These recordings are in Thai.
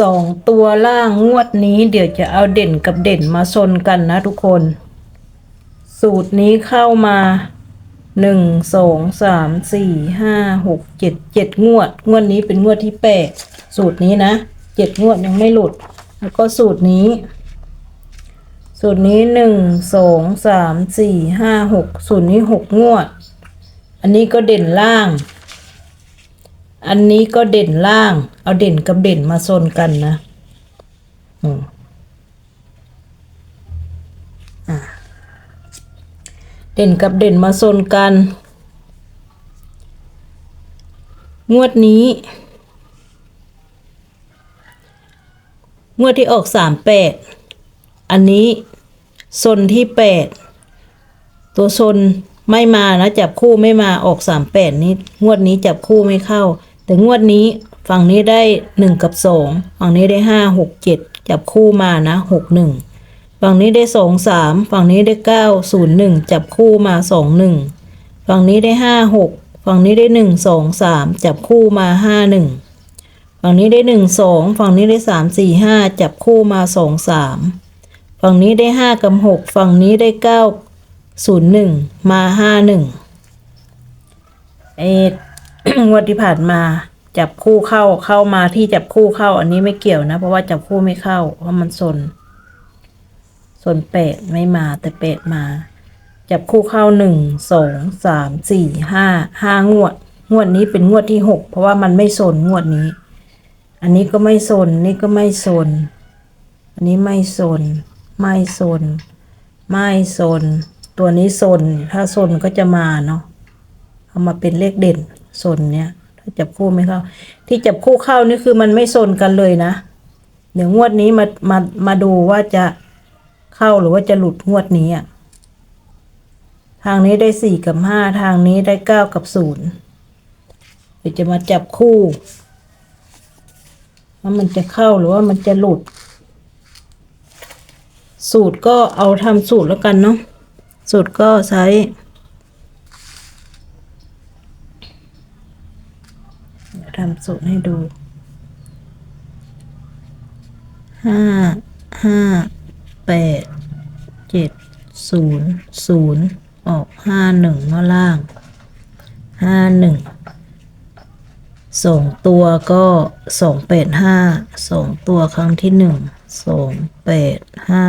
สองตัวล่างงวดนี้เดี๋ยวจะเอาเด่นกับเด่นมาชนกันนะทุกคน สูตรนี้เข้ามาหนึ่งสองสามสี่ห้าหกเจ็ดเจ็ดงวด งวดนี้เป็นงวดที่แปดสูตรนี้นะเจ็ดงวดยังไม่หลุด แล้วก็สูตรนี้ สูตรนี้หนึ่งสองสามสี่ห้าหกสูตรนี้หกงวด อันนี้ก็เด่นล่าง อันนี้ก็เด่นล่าง เอาเด่นกับเด่นมาชนกันนะเด่นกับเด่นมาชนกัน งวดนี้ งวดที่ออกสามแปดอันนี้ชนที่แปดตัวชนไม่มานะจับคู่ไม่มาออกสามแปดนี้ งวดนี้จับคู่ไม่เข้า แต่งวดนี้ฝั่งนี้ได้หนึ่งกับสองฝั่งนี้ได้ห้าหกเจ็ดจับคู่มานะหกหนึ่งฝั่งนี้ได้สองสามฝั่งนี้ได้เก้าศูนย์หนึ่งจับคู่มาสองหนึ่งฝั่งนี้ได้ห้าหกฝั่งนี้ได้หนึ่งสองสามจับคู่มาห้าหนึ่งฝั่งนี้ได้หนึ่งสองฝั่งนี้ได้สามสี่ห้าจับคู่มาสองสามฝั่งนี้ได้ห้ากับหกฝั่งนี้ได้เก้าศูนย์หนึ่งมาห้าหนึ่งเอ งวดที่ผ่านมาจับคู่เข้าเข้ามาที่จับคู่เข้า อันนี้ไม่เกี่ยวนะ เพราะว่าจับคู่ไม่เข้า เพราะมันสนสนเป็ดไม่มาแต่เป็ดมา จับคู่เข้าหนึ่งสองสามสี่ห้าห้างวด งวดนี้เป็นงวดที่หกเพราะว่ามันไม่สนงวดนี้ อันนี้ก็ไม่สนนี่ก็ไม่สนอันนี้ไม่สนไม่สนไม่โซนตัวนี้โซนถ้าโซนก็จะมาเนาะเอามาเป็นเลขเด่น โซนเนี้ยถ้าจับคู่ไม่เข้า ที่จับคู่เข้านี่คือมันไม่โซนกันเลยนะ เดี๋ยวงวดนี้มามามาดูว่าจะเข้าหรือว่าจะหลุดงวดนี้อะทางนี้ได้สี่กับห้าทางนี้ได้เก้ากับศูนย์เดี๋ยวจะมาจับคู่ว่ามันจะเข้าหรือว่ามันจะหลุด สูตรก็เอาทำสูตรแล้วกันเนาะสูตรก็ใช้ เดี๋ยว ทำสูตรให้ดูห้าห้าแปดเจ็ดศูนย์ศูนย์ออกห้าหนึ่งข้าล่างห้าหนึ่งสองตัวก็สองแปดห้าสองตัวครั้งที่หนึ่งสองแปดห้า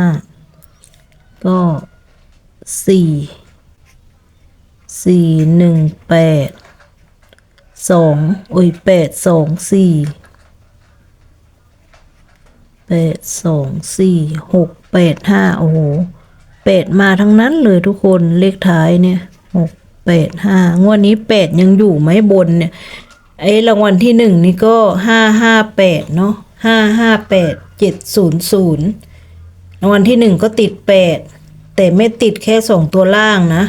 ก็สี่สี่หนึ่งแปด สองอุ้ยแปดสองสี่แปดสองสี่หกแปดห้าโอ้โหแปดมาทั้งนั้นเลยทุกคนเลขท้ายเนี่ยหกแปดห้างวดนี้แปดยังอยู่ไหมบนเนี่ยไอ้รางวัลที่หนึ่งนี่ก็ห้าห้าแปดเนาะห้าห้าแปดเจ็ดศูนย์ศูนย์รางวัลที่หนึ่งก็ติดแปดแต่ไม่ติดแค่สองตัวล่างนะ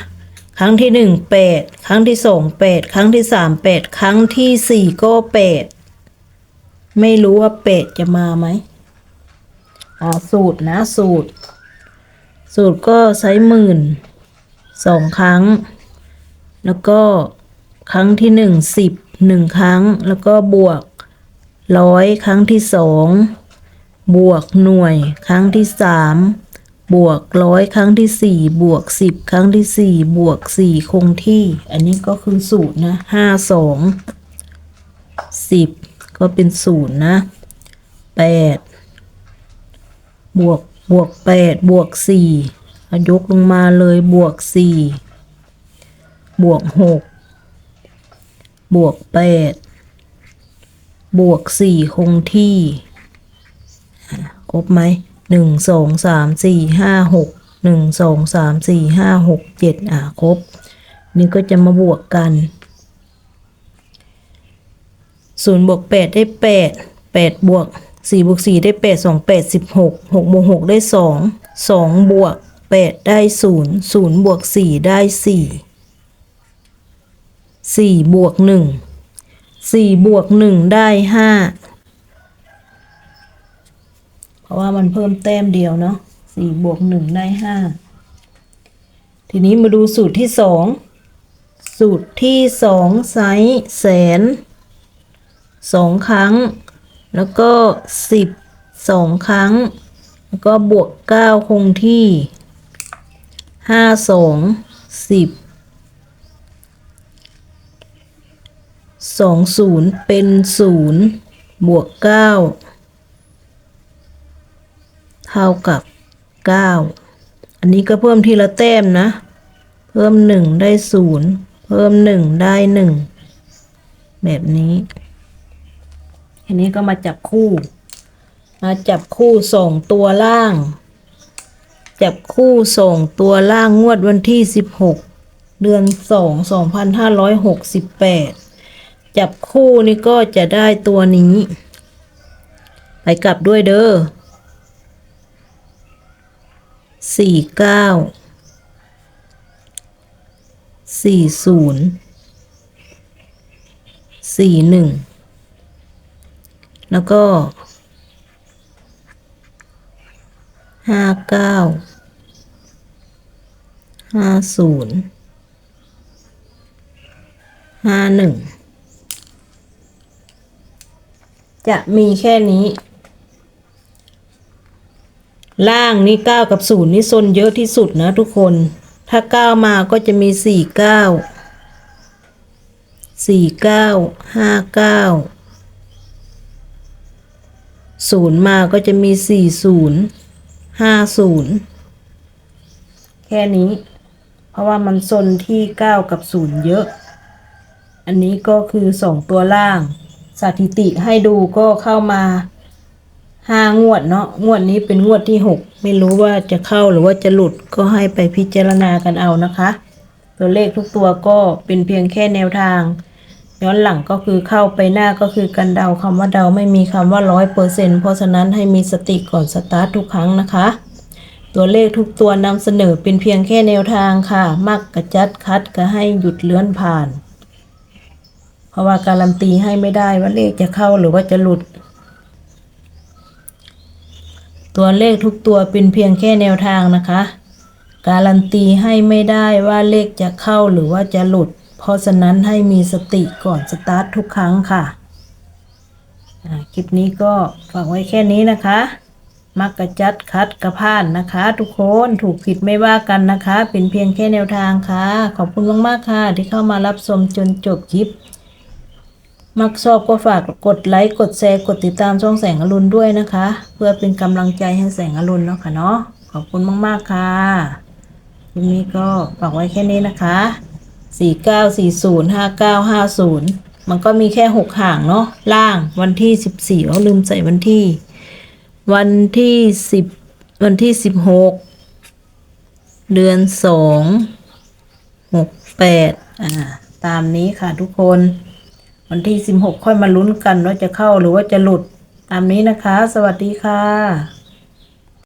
ครั้งที่หนึ่งแปดครั้งที่สองแปดครั้งที่สามแปดครั้งที่สี่ก็แปดไม่รู้ว่าแปดจะมาไหมอ่าสูตรนะสูตร สูตรก็ใช้หมื่นสองครั้ง แล้วก็ครั้งที่หนึ่งสิบหนึ่งครั้ง แล้วก็บวกร้อยครั้งที่สองบวกหน่วย ครั้งที่สาม บวกร้อยครั้งที่สี่บวกสิบครั้งที่สี่บวกสี่คงที่ อันนี้ก็คือสูตรนะห้าสองสิบก็เป็นศูนย์นะแปดบวกบวกแปดบวกสี่ยกลงมาเลยบวกสี่บวกหกบวกแปดบวกสี่คงที่ครบไหม หนึ่งสองสามสี่ห้าหกหนึ่งสองสามสี่ห้าหกเจ็ดอะครบ นี่ก็จะมาบวกกันศูนย์บวกแปดได้แปดแปดบวกสี่บวกสี่ได้แปดสองแปดสิบหกหกบวกหกได้สองสองบวกแปดได้ศูนย์ศูนย์บวกสี่ได้สี่สี่บวกหนึ่งสี่บวกหนึ่งได้ห้า เพราะว่ามันเพิ่มแต้มเดียวเนาะสี่บวกหนึ่งได้ห้าทีนี้มาดูสูตรที่สองสูตรที่สองไซส์แสนสองครั้ง แล้วก็สิบสองครั้ง แล้วก็บวกเก้าคงที่ห้าสองสิบสองศูนย์เป็นศูนย์บวกเก้า ท่ากับเก้าอันนี้ก็เพิ่มทีละแต้มนะ เพิ่มหนึ่งได้ศูนย์เพิ่มหนึ่งได้หนึ่งแบบนี้ อันนี้ก็มาจับคู่ มาจับคู่ส่งตัวล่าง จับคู่ส่งตัวล่างงวดวันที่ 16 เดือน 2 2568 จับคู่นี่ก็จะได้ตัวนี้ ไปกลับด้วยเด้อ สี่เก้าสี่ศูนย์สี่หนึ่งแล้วก็ห้าเก้าห้าศูนย์ห้าหนึ่งจะมีแค่นี้ ล่างนี่เก้ากับศูนย์นี่ซนเยอะที่สุดนะทุกคน ถ้าเก้ามาก็จะมีสี่เก้าสี่เก้าห้าเก้าศูนย์มาก็จะมีสี่ศูนย์ห้าศูนย์แค่นี้ เพราะว่ามันซนที่เก้ากับศูนย์เยอะ อันนี้ก็คือสองตัวล่าง สถิติให้ดูก็เข้ามา ห้างวดเนาะงวดนี้เป็นงวดที่หกไม่รู้ว่าจะเข้าหรือว่าจะหลุดก็ให้ไปพิจารณากันเอานะคะ ตัวเลขทุกตัวก็เป็นเพียงแค่แนวทาง ย้อนหลังก็คือเข้าไปหน้าก็คือกันเดาคำว่าเดาไม่มีคำว่าร้อยเปอร์เซ็นเพราะฉะนั้นให้มีสติก่อนสตาร์ททุกครั้งนะคะ ตัวเลขทุกตัวนำเสนอเป็นเพียงแค่แนวทางค่ะ มักกระจัดคัดก็ให้หยุดเลื่อนผ่าน เพราะว่าการันตีให้ไม่ได้ว่าเลขจะเข้าหรือว่าจะหลุด ตัวเลขทุกตัวเป็นเพียงแค่แนวทางนะคะ การันตีให้ไม่ได้ว่าเลขจะเข้าหรือว่าจะหลุด เพราะฉะนั้นให้มีสติก่อนสตาร์ททุกครั้งค่ะคลิปนี้ก็ฝากไว้แค่นี้นะคะ มักกระจัดคัดกระพานนะคะ ทุกคนถูกผิดไม่ว่ากันนะคะ เป็นเพียงแค่แนวทางค่ะ ขอบคุณมากๆค่ะ ที่เข้ามารับชมจนจบคลิป มักชอบก็ฝากกดไลค์กดแชร์กดติดตามช่องแสงอรุณด้วยนะคะ เพื่อเป็นกำลังใจให้แสงอรุณเนาะค่ะเนาะขอบคุณมากๆค่ะคลิปนี้ก็ฝากไว้แค่นี้นะคะสี่เก้าสี่ศูนย์ห้าเก้าห้าศูนย์มันก็มีแค่หกห่างเนาะล่างวันที่สิบสี่เขาลืมใส่วันที่ วันที่สิบวันที่สิบหกเดือนสองหกแปดอ่า ตามนี้ค่ะทุกคน วันที่ 16 ค่อยมาลุ้นกันว่าจะเข้าหรือว่าจะหลุด ตามนี้นะคะ สวัสดีค่ะ